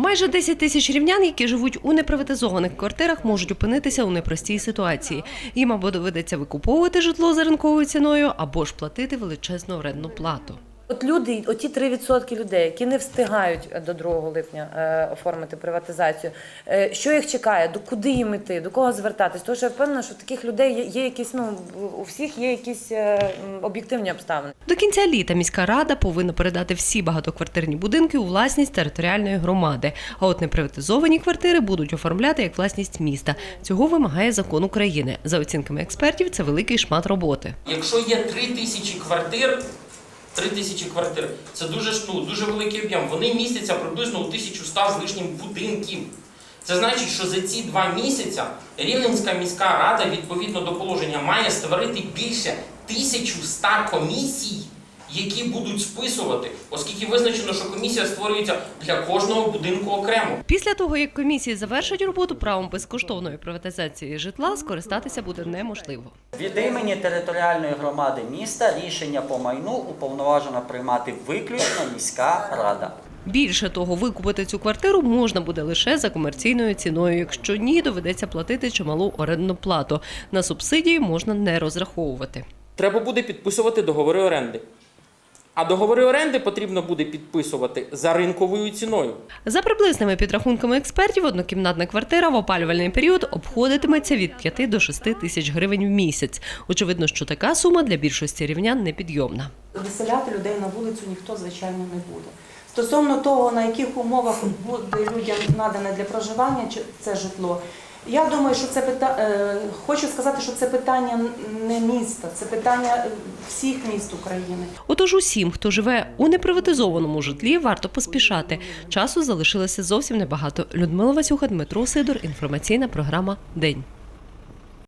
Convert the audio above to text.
Майже 10 тисяч рівнян, які живуть у неприватизованих квартирах, можуть опинитися у непростій ситуації. Їм або доведеться викуповувати житло за ринковою ціною, або ж платити величезну орендну плату. От люди, оті 3% людей, які не встигають до 2 липня е, оформити приватизацію, е, що їх чекає, до куди їм іти, до кого звертатись? Тому що я впевнена, що в таких людей є, є якісь, ну у всіх є якісь е, об'єктивні обставини. До кінця літа міська рада повинна передати всі багатоквартирні будинки у власність територіальної громади. А от неприватизовані квартири будуть оформляти як власність міста. Цього вимагає закон України. За оцінками експертів, це великий шмат роботи. Якщо є 3 тисячі квартир, 3 тисячі квартир, це дуже, ну, дуже великий об'єм. Вони містяться приблизно у 1100 з лишнім будинків. Це значить, що за ці два місяці Рівненська міська рада відповідно до положення має створити більше 1100 комісій, які будуть списувати, оскільки визначено, що комісія створюється для кожного будинку окремо. Після того, як комісії завершать роботу правом безкоштовної приватизації житла, скористатися буде неможливо. Від імені територіальної громади міста рішення по майну уповноважена приймати виключно міська рада. Більше того, викупити цю квартиру можна буде лише за комерційною ціною. Якщо ні, доведеться платити чималу орендну плату. На субсидії можна не розраховувати. Треба буде підписувати договори оренди. А договори оренди потрібно буде підписувати за ринковою ціною. За приблизними підрахунками експертів, однокімнатна квартира в опалювальний період обходитиметься від 5 до 6 тисяч гривень в місяць. Очевидно, що така сума для більшості рівнян непідйомна. Виселяти людей на вулицю ніхто, звичайно, не буде. Стосовно того, на яких умовах буде людям надане для проживання чи- це житло, я думаю, що це питання, хочу сказати, що це питання не міста, це питання е, всіх міст України. Отож, усім, хто живе у неприватизованому житлі, варто поспішати. Часу залишилося зовсім небагато. Людмила Васюха, Дмитро Сидор. Інформаційна програма День.